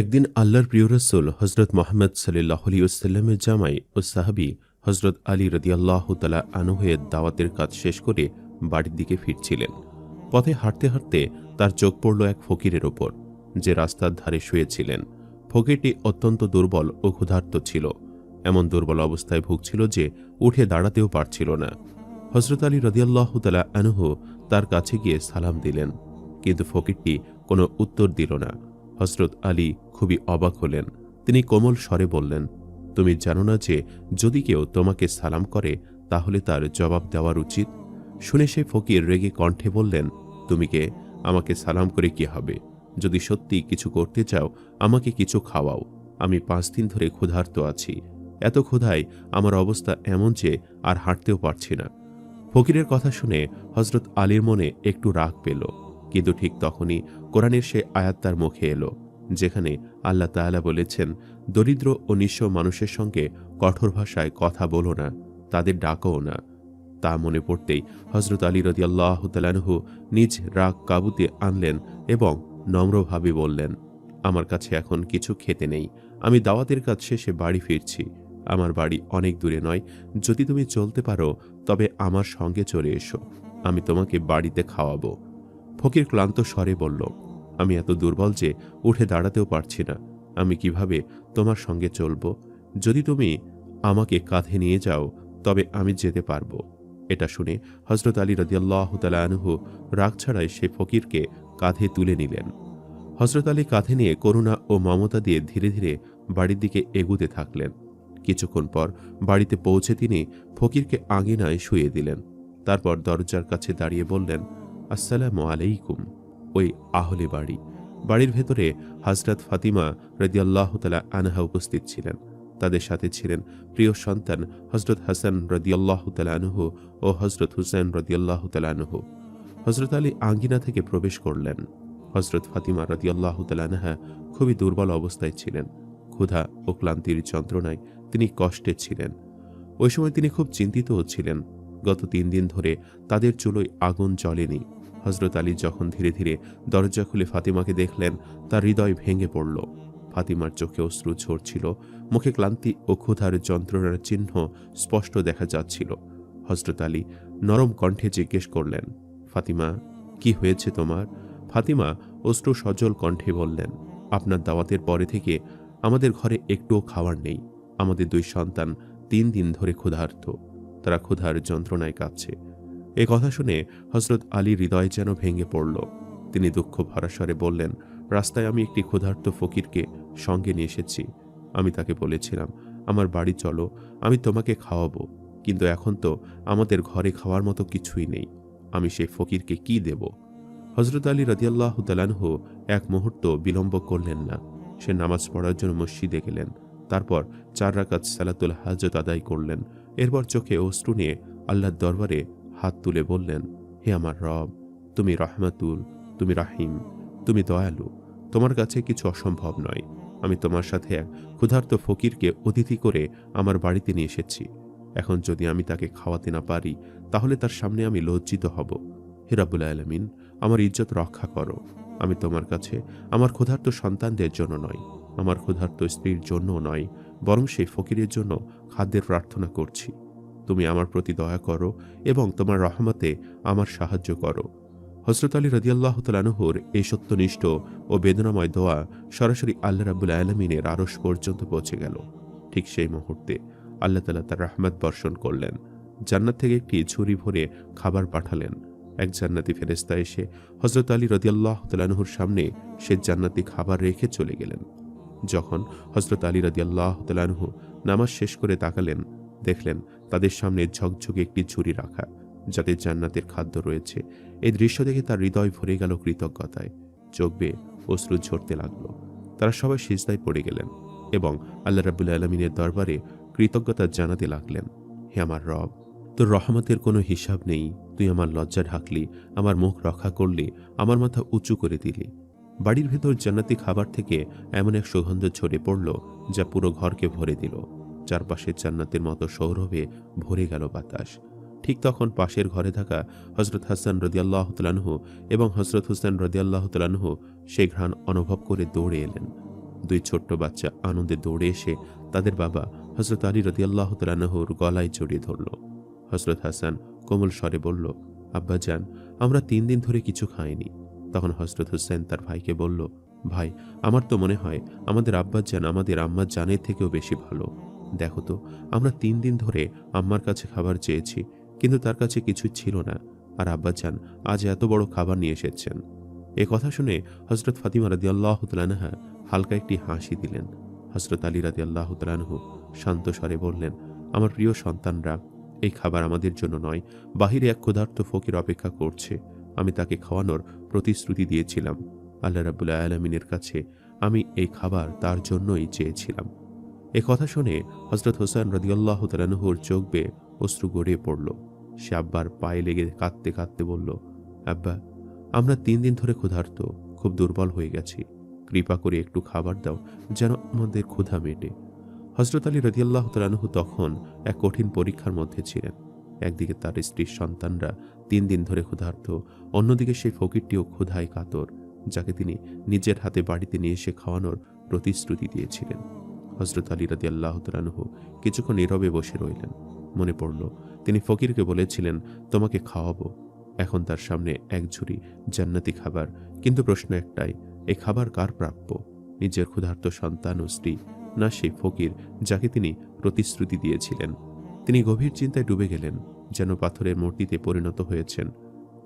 একদিন আল্লাহর প্রিয় রসুল হজরত মোহাম্মদ সাল্লাহ আলিউসাল্লামের জামাই ও সাহাবি হজরত আলী রদিয়াল্লাহ তালা আনুহের দাওয়াতের কাজ শেষ করে বাড়ির দিকে ফিরছিলেন। পথে হাঁটতে হাঁটতে তার চোখ পড়ল এক ফকিরের ওপর, যে রাস্তার ধারে শুয়েছিলেন। ফকিরটি অত্যন্ত দুর্বল ও ক্ষুধার্ত ছিল। এমন দুর্বল অবস্থায় ভুগছিল যে উঠে দাঁড়াতেও পারছিল না। হজরত আলী রদিয়াল্লাহ তালা আনুহ তার কাছে গিয়ে সালাম দিলেন, কিন্তু ফকিরটি কোনো উত্তর দিল না। হজরত আলী খুবই অবাক হলেন। তিনি কোমল স্বরে বললেন, তুমি জানো না যে যদি কেউ তোমাকে সালাম করে, তাহলে তার জবাব দেওয়ার উচিত? শুনে সে ফকির রেগে কণ্ঠে বললেন, তুমি কে? আমাকে সালাম করে কি হবে? যদি সত্যি কিছু করতে চাও, আমাকে কিছু খাওয়াও। আমি পাঁচ দিন ধরে ক্ষুধার্ত আছি। এত ক্ষুধায় আমার অবস্থা এমন যে আর হাঁটতেও পারছি না। ফকিরের কথা শুনে হজরত আলীর মনে একটু রাগ পেল। কিন্তু ঠিক তখনই কোরআনের সে আয়াত তার মুখে এলো, যেখানে আল্লাহ তাআলা বলেছেন, দরিদ্র ও নিঃস্ব মানুষের সঙ্গে কঠোর ভাষায় কথা বলো না, তাদের ডাকও না। তা মনে পড়তেই হজরত আলী রদি আল্লাহ তালানহু নিজ রাগ কাবুতে আনলেন এবং নম্রভাবে বললেন, আমার কাছে এখন কিছু খেতে নেই, আমি দাওয়াতের কাজ শেষে বাড়ি ফিরছি। আমার বাড়ি অনেক দূরে নয়, যদি তুমি চলতে পারো, তবে আমার সঙ্গে চলে এসো, আমি তোমাকে বাড়িতে খাওয়াবো। ফকির ক্লান্ত স্বরে বলল, আমি এত দুর্বল যে উঠে দাঁড়াতেও পারছি না। আমি কীভাবে তোমার সঙ্গে চলব? যদি তুমি আমাকে কাঁধে নিয়ে যাও, তবে আমি যেতে পারব। এটা শুনে হজরত আলী রদিয়াল্লাহ তালাহু রাগ ছাড়াই সে ফকিরকে কাঁধে তুলে নিলেন। হজরত আলী কাঁধে নিয়ে করুণা ও মমতা দিয়ে ধীরে ধীরে বাড়ির দিকে এগুতে থাকলেন। কিছুক্ষণ পর বাড়িতে পৌঁছে তিনি ফকিরকে আঙিনায় শুয়ে দিলেন। তারপর দরজার কাছে দাঁড়িয়ে বললেন আসসালামু আলাইকুম। ওই আহলে বাড়ি, বাড়ির ভেতরে হজরত ফাতিমা রদিয়াল্লাহ তালা আনহা উপস্থিত ছিলেন। তাদের সাথে ছিলেন প্রিয় সন্তান হজরত হাসান রদিয়াল্লাহ তালানহু ও হজরত হুসেন রদিয়াল্লাহ তালানহু হজরত আলী আঙ্গিনা থেকে প্রবেশ করলেন। হজরত ফাতিমা রদিয়াল্লাহ তালানহা খুবই দুর্বল অবস্থায় ছিলেন। ক্ষুধা ও ক্লান্তির যন্ত্রণায় তিনি কষ্টে ছিলেন। ওই সময় তিনি খুব চিন্তিতও ছিলেন। গত তিন দিন ধরে তাদের চুলোয় আগুন জ্বলেনি। হজরত আলী যখন ধীরে ধীরে দরজা খুলে ফাতিমাকে দেখলেন, তার হৃদয় ভেঙে পড়ল। ফাতিমার চোখে অশ্রু ঝরছিল, মুখে ক্লান্তি ও ক্ষুধার যন্ত্রণার চিহ্ন স্পষ্ট দেখা যাচ্ছিল। হজরত আলী নরম কণ্ঠে জিজ্ঞেস করলেন, ফাতিমা, কি হয়েছে তোমার? ফাতিমা অশ্রু সজল কণ্ঠে বললেন, আপনার দাওয়াতের পরে থেকে আমাদের ঘরে একটুও খাওয়ার নেই। আমাদের দুই সন্তান তিন দিন ধরে ক্ষুধার্ত। তারা ক্ষুধার যন্ত্রণায় কাঁদছে এ কথা শুনে হজরত আলী হৃদয় যেন ভেঙে পড়ল। তিনি দুঃখ ভরাস্বরে বললেন, রাস্তায় আমি একটি ক্ষুধার্ত ফকিরকে সঙ্গে নিয়ে এসেছি। আমি তাকে বলেছিলাম, আমার বাড়ি চলো, আমি তোমাকে খাওয়াবো। কিন্তু এখন তো আমাদের ঘরে খাওয়ার মতো কিছুই নেই। আমি সেই ফকিরকে কি দেব? হজরত আলী রদিয়াল্লাহ তালানহ এক মুহূর্ত বিলম্ব করলেন না। সে নামাজ পড়ার জন্য মসজিদে গেলেন। তারপর চার রাকাত সালাতুল হাজত আদায় করলেন। এরপর চোখে অশ্রু নিয়ে আল্লাহর দরবারে হাত তুলে বললেন, হে আমার রব, তুমি রহমাতুল, তুমি রাহিম, তুমি দয়ালু, তোমার কাছে কিছু অসম্ভব নয়। আমি তোমার সাথে এক ক্ষুধার্ত ফকিরকে অতিথি করে আমার বাড়িতে নিয়ে এসেছি। এখন যদি আমি তাকে খাওয়াতে না পারি, তাহলে তার সামনে আমি লজ্জিত হব। হে হিরাবুল আলমিন, আমার ইজ্জত রক্ষা করো। আমি তোমার কাছে আমার ক্ষুধার্ত সন্তানদের জন্য নয়, আমার ক্ষুধার্ত স্ত্রীর জন্যও নয়, বরং সেই ফকিরের জন্য খাদ্যের প্রার্থনা করছি। তুমি আমার প্রতি দয়া করো এবং তোমার রহমতে আমার সাহায্য করো। হজরত আলী রদিয়াল্লাহ তালানুহুর এই সত্যনিষ্ঠ ও বেদনাময় দোয়া সরাসরি আল্লাহ রাবুল আলমিনের আরস পর্যন্ত পৌঁছে গেল। ঠিক সেই মুহূর্তে আল্লাহ তালা তার রহমত বর্ষণ করলেন। জান্নাত থেকে একটি ঝুড়ি ভরে খাবার পাঠালেন। এক জান্নাতি ফেরেস্তা এসে হজরত আলী রদিয়াল্লাহ তালানুহুর সামনে সে জান্নাতি খাবার রেখে চলে গেলেন। যখন হজরত আলী রদিয়াল্লাহ তালানুহু নামাজ শেষ করে তাকালেন দেখলেন তাদের সামনে ঝকঝকে একটি ঝুড়ি রাখা, যাতে জান্নাতের খাদ্য রয়েছে। এই দৃশ্য দেখে তার হৃদয় ভরে গেল কৃতজ্ঞতায়। চোখ বেয়ে অশ্রু ঝরতে লাগল। তারা সবাই সিজদায় পড়ে গেলেন এবং আল্লাহ রাবুল আলমিনের দরবারে কৃতজ্ঞতা জানাতে লাগলেন, হে আমার রব, তোর রহমতের কোনো হিসাব নেই। তুই আমার লজ্জা ঢাকলি, আমার মুখ রক্ষা করলি, আমার মাথা উঁচু করে দিলি। বাড়ির ভেতর জান্নাতি খাবার থেকে এমন এক সুগন্ধ ছড়ে পড়ল, যা পুরো ঘরকে ভরে দিল। চারপাশে জান্নাতের মতো সৌরভে ভরে গেল বাতাস। ঠিক তখন পাশের ঘরে থাকা হজরত হাসান রদিয়াল্লাহ তালানহু এবং হজরত হুসেন রদিয়াল্লাহ তালানহু সে ঘ্রাণ অনুভব করে দৌড়ে এলেন। দুই ছোট্ট বাচ্চা আনন্দে দৌড়ে এসে তাদের বাবা হজরত আলী রদিয়াল্লাহ তালানহুর গলায় জড়িয়ে ধরল। হজরত হাসান কোমল স্বরে বলল আব্বাজান আমরা তিন দিন ধরে কিছু খাইনি। তখন হজরত হোসেন তার ভাইকে বলল, ভাই, আমার তো মনে হয় আমাদের আব্বাজান আমাদের আম্মার জানের থেকেও বেশি ভালো। দেখো তো, আমরা তিন দিন ধরে আম্মার কাছে খাবার চেয়েছি, কিন্তু তার কাছে কিছুই ছিল না। আর আব্বাজান আজ এত বড় খাবার নিয়ে এসেছেন। এ কথা শুনে হজরত ফাতিমা রাদি আল্লাহ তালানহা হালকা একটি হাসি দিলেন। হজরত আলী রাদি আল্লাহ শান্ত স্বরে বললেন, আমার প্রিয় সন্তানরা, এই খাবার আমাদের জন্য নয়, বাহিরে এক ক্ষুধার্ত ফকির অপেক্ষা করছে। আমি তাকে খাওয়ানোর প্রতিশ্রুতি দিয়েছিলাম। আল্লাহ রাবুল্লাহ আলমিনের কাছে আমি এই খাবার তার জন্যই চেয়েছিলাম। এ কথা শুনে হজরত হোসেন রদিয়াল্লাহ তালানহুর চোখ বেয়ে অশ্রু গড়িয়ে পড়ল। সে আব্বার পায়ে লেগে কাঁদতে কাঁদতে বলল, আব্বা, আমরা তিন দিন ধরে ক্ষুধার্ত, খুব দুর্বল হয়ে গেছি। কৃপা করে একটু খাবার দাও, যেন আমাদের ক্ষুধা মেটে। হজরত আলী রদিয়াল্লাহ তালানহু তখন এক কঠিন পরীক্ষার মধ্যে ছিলেন। একদিকে তার স্ত্রীর সন্তানরা তিন দিন ধরে ক্ষুধার্ত, অন্যদিকে সেই ফকিরটিও ক্ষুধায় কাতর, যাকে তিনি নিজের হাতে বাড়িতে নিয়ে এসে খাওয়ানোর প্রতিশ্রুতি দিয়েছিলেন। হজরত আলী রাদি আল্লাহ কিছুক্ষণ নীরবে বসে রইলেন। মনে পড়ল, তিনি ফকিরকে বলেছিলেন, তোমাকে খাওয়াবো। এখন তার সামনে এক ঝুড়ি জান্নাতি খাবার। কিন্তু প্রশ্ন একটাই এই খাবার কার প্রাপ্য? নিজের ক্ষুধার্ত সন্তান ও স্ত্রী, না সেই ফকির যাকে তিনি প্রতিশ্রুতি দিয়েছিলেন? তিনি গভীর চিন্তায় ডুবে গেলেন, যেন পাথরের মূর্তিতে পরিণত হয়েছেন।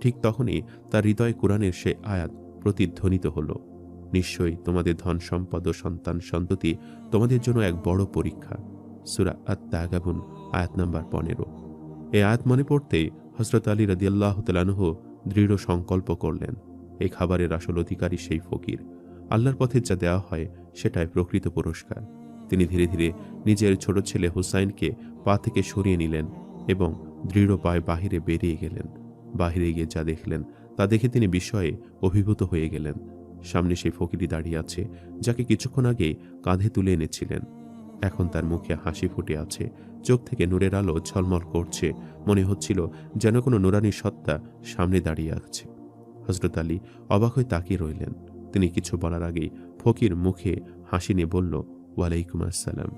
ঠিক তখনই তার হৃদয় কোরআনের সে আয়াত প্রতিধ্বনিত হল। নিশ্চয়ই তোমাদের ধন সম্পদ ও সন্তান সন্ততি তোমাদের জন্য এক বড় পরীক্ষা। সুরা আত্মাগাবুন আয়াত নাম্বার পনেরো। এই আয়াত মনে পড়তেই হজরত আলী রাদিয়াল্লাহ তালানহ দৃঢ় সংকল্প করলেন এই খাবারের আসল অধিকারী সেই ফকির। আল্লাহর পথে যা দেওয়া হয় সেটাই প্রকৃত পুরস্কার। তিনি ধীরে ধীরে নিজের ছোট ছেলে হুসাইনকে পা থেকে সরিয়ে নিলেন এবং দৃঢ় পায়ে বাহিরে বেরিয়ে গেলেন। বাহিরে গিয়ে যা দেখলেন তা দেখে তিনি বিস্ময়ে অভিভূত হয়ে গেলেন। সামনে সেই ফকিরি দাঁড়িয়ে আছে, যাকে কিছুক্ষণ আগে কাঁধে তুলে এনেছিলেন। এখন তার মুখে হাসি ফুটে আছে, চোখ থেকে নূরের আলো ঝলমল করছে, মনে হচ্ছিল যেন কোনো নুরানি সত্তা সামনে দাঁড়িয়ে আছে। হজরত আলী অবাক হয়ে তাকিয়ে রইলেন। তিনি কিছু বলার আগেই ফকির মুখে হাসি নিয়ে বলল, ওয়ালাইকুম আসসালাম।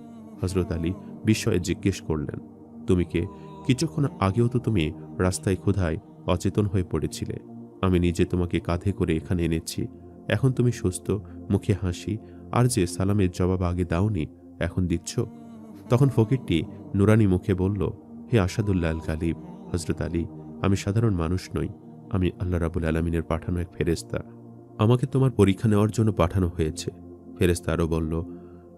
হজরত আলী বিস্ময়ে জিজ্ঞেস করলেন, তুমি কে? কিছুক্ষণ আগেও তো তুমি রাস্তায় ক্ষুধায় অচেতন হয়ে পড়েছিলে। আমি নিজে তোমাকে কাঁধে করে এখানে এনেছি। এখন তুমি সুস্থ, মুখে হাসি, আর যে সালামের জবাব আগে দাওনি, এখন দিচ্ছ? তখন ফকিরটি নুরানি মুখে বলল, হে আসাদুল্লাহ আল গালিব হজরত আলী, আমি সাধারণ মানুষ নই, আমি আল্লাহ রাবুল আলমিনের পাঠানো এক ফেরেস্তা আমাকে তোমার পরীক্ষা নেওয়ার জন্য পাঠানো হয়েছে। ফেরেস্তা আরও বলল,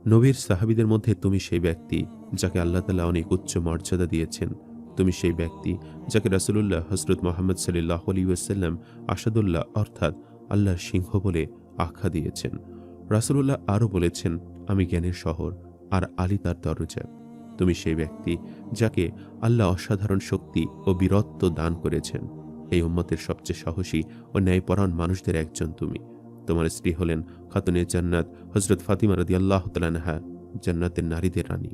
নবীর সাহাবিদের মধ্যে তুমি সেই ব্যক্তি যাকে আল্লাহ তালা অনেক উচ্চ মর্যাদা দিয়েছেন। তুমি সেই ব্যক্তি যাকে রাসুলুল্লাহ হজরত মোহাম্মদ সাল্লাহ আলী ওয়াসাল্লাম আসাদুল্লাহ অর্থাৎ আল্লাহর সিংহ বলে আখ্যা দিয়েছেন। রাসুলুল্লাহ আরও বলেছেন, আমি জ্ঞানের শহর আর আলী তার দরজা। তুমি সেই ব্যক্তি যাকে আল্লাহ অসাধারণ শক্তি ও বীরত্ব দান করেছেন। এই উম্মতের সবচেয়ে সাহসী ও ন্যায়পরায়ণ মানুষদের একজন তুমি। তোমার স্ত্রী হলেন খাতুনে জান্নাত হজরত ফাতিমা রদি আল্লাহ তালানহা জান্নাতের নারীদের রানী।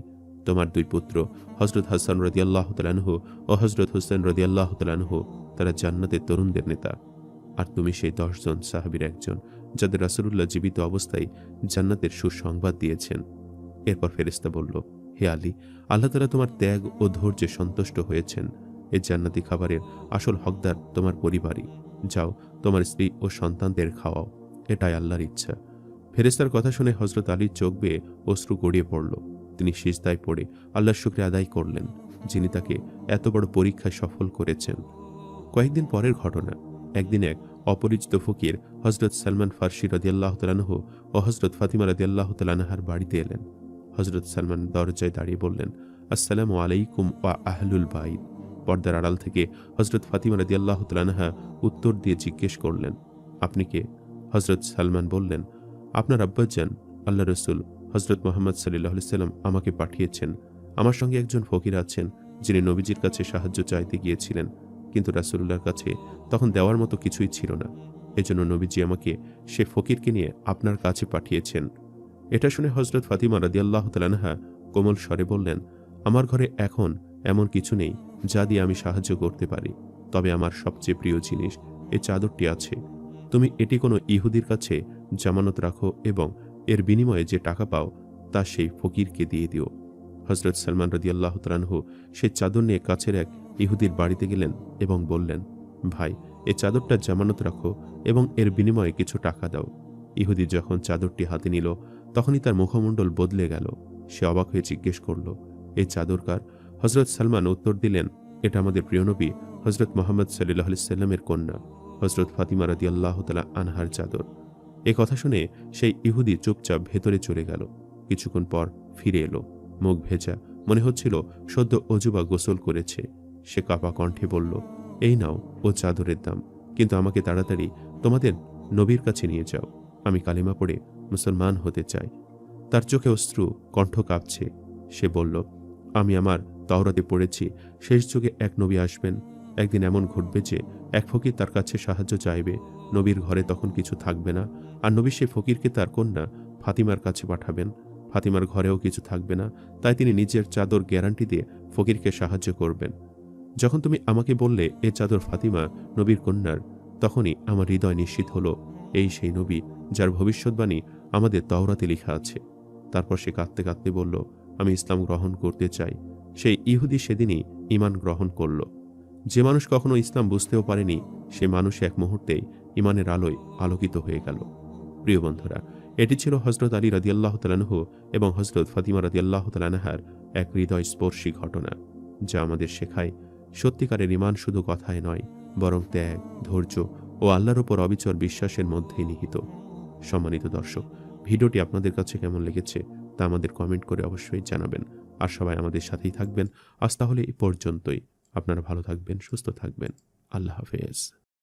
তোমার দুই পুত্র হজরত হাসান রদি আল্লাহ তালানহু ও হজরত হুসেন রদি আল্লাহ তালানহু তারা জান্নাতের তরুণদের নেতা। আর তুমি সেই দশজন সাহাবির একজন, যাদের রাসুলুল্লাহ জীবিত অবস্থায় জান্নাতের সুসংবাদ দিয়েছেন। এরপর ফেরেস্তা বলল, হে আলী, আল্লাহ তালা তোমার ত্যাগ ও ধৈর্যে সন্তুষ্ট হয়েছেন। এই জান্নাতি খাবারের আসল হকদার তোমার পরিবারই। যাও, তোমার স্ত্রী ও সন্তানদের খাওয়াও। এটাই আল্লাহর ইচ্ছা। ফেরেস্তার কথা শুনে হজরত আলীর চোখ বেয়ে অশ্রু গড়িয়ে পড়ল। তিনি সিজদায় পড়ে আল্লাহর শুক্রে আদায় করলেন, যিনি তাকে এত বড় পরীক্ষায় সফল করেছেন। কয়েকদিন পরের ঘটনা। একদিন এক অপরিচিত ফকির হজরত সালমান ফার্সি রদিয়াল্লাহ তালানহ ও হজরত ফাতিমা রদিয়াল্লাহ তালানাহার বাড়িতে এলেন। হজরত সালমান দরজায় দাঁড়িয়ে বললেন, আসসালামু আলাইকুম ওয়া আহলুল বাইদ পর্দার আড়াল থেকে হজরত ফাতিমা রদি আল্লাহ তালানহা উত্তর দিয়ে জিজ্ঞেস করলেন, আপনি কে? হজরত সালমান বললেন, আপনার আব্বাজান, আল্লাহ রসুল হজরত মোহাম্মদ সাল্লাহ সাল্লাম আমাকে পাঠিয়েছেন। আমার সঙ্গে একজন ফকির আছেন যিনি নবীজির কাছে সাহায্য চাইতে গিয়েছিলেন, কিন্তু রাসুল্লাহর কাছে তখন দেওয়ার মতো কিছুই ছিল না। এজন্য নবীজি আমাকে সে ফকিরকে নিয়ে আপনার কাছে পাঠিয়েছেন। এটা শুনে হজরত ফাতিমা রাদিয়াল্লাহ তালানহা কোমল স্বরে বললেন, আমার ঘরে এখন এমন কিছু নেই যা দিয়ে আমি সাহায্য করতে পারি। তবে আমার সবচেয়ে প্রিয় জিনিস এই চাদরটি আছে। তুমি এটি কোনো ইহুদির কাছে জামানত রাখো এবং এর বিনিময়ে যে টাকা পাও তা সেই ফকিরকে দিয়ে দিও। হজরত সালমান রদি আল্লাহ তালানহু সে চাদর নিয়ে কাছের এক ইহুদির বাড়িতে গেলেন এবং বললেন ভাই, এ চাদরটা জামানত রাখো এবং এর বিনিময়ে কিছু টাকা দাও। ইহুদি যখন চাদরটি হাতে নিল, তখনই তার মুখমণ্ডল বদলে গেল। সে অবাক হয়ে জিজ্ঞেস করল এই চাদরকার হজরত সালমান উত্তর দিলেন, এটা আমাদের প্রিয়নবী হজরত মোহাম্মদ সাল্লাহ সাল্লামের কন্যা হজরত ফাতিমা রাদি আল্লাহ তালা আনহার চাদর। এ কথা শুনে সেই ইহুদি চুপচাপ ভেতরে চলে গেল। কিছুক্ষণ পর ফিরে এলো। মুখ ভেজা, মনে হচ্ছিল সদ্য অজুবা গোসল করেছে। সে কাপা কণ্ঠে বলল এই নাও, ও চাদরের দাম। কিন্তু আমাকে তাড়াতাড়ি তোমাদের নবীর কাছে নিয়ে যাও। আমি কালিমা পড়ে মুসলমান হতে চাই। তার চোখে অশ্রু, কণ্ঠ কাঁপছে। সে বলল, আমি আমার তাওরাতে পড়েছি, শেষ যুগে এক নবী আসবেন। একদিন এমন ঘটবে যে এক ফকির তার কাছে সাহায্য চাইবে। নবীর ঘরে তখন কিছু থাকবে না। আর নবী সে ফকিরকে তার কন্যা ফাতিমার কাছে পাঠাবেন। ফাতিমার ঘরেও কিছু থাকবে না। তাই তিনি নিজের চাদর গ্যারান্টি দিয়ে ফকিরকে সাহায্য করবেন। যখন তুমি আমাকে বললে, এ চাদর ফাতিমা, নবীর কন্যার, তখনই আমার হৃদয় নিশ্চিত হলো, এই সেই নবী, যার ভবিষ্যৎবাণী আমাদের তওরাতে লেখা আছে। তারপর সে কাঁদতে কাঁদতে বলল, আমি ইসলাম গ্রহণ করতে চাই। সেই ইহুদি সেদিনই ইমান গ্রহণ করল। যে মানুষ কখনো ইসলাম বুঝতেও পারেনি, সে মানুষ এক মুহূর্তেই ইমানের আলোয় আলোকিত হয়ে গেল। প্রিয় বন্ধুরা, এটি ছিল হজরত আলী রাদিয়াল্লাহ তালানহ এবং হজরত ফাতিমা রাদিয়াল্লাহ তালানাহার এক হৃদয় স্পর্শী ঘটনা, যা আমাদের শেখায় সত্যিকারের ইমান শুধু কথায় নয়, বরং ত্যাগ, ধৈর্য ও আল্লাহর ওপর অবিচর বিশ্বাসের মধ্যেই নিহিত। সম্মানিত দর্শক, ভিডিওটি আপনাদের কাছে কেমন লেগেছে তা আমাদের কমেন্ট করে অবশ্যই জানাবেন। আর সবাই আমাদের সাথেই থাকবেন। আজ তাহলে পর্যন্তই। আপনারা ভালো থাকবেন, সুস্থ থাকবেন। আল্লাহ হাফেজ।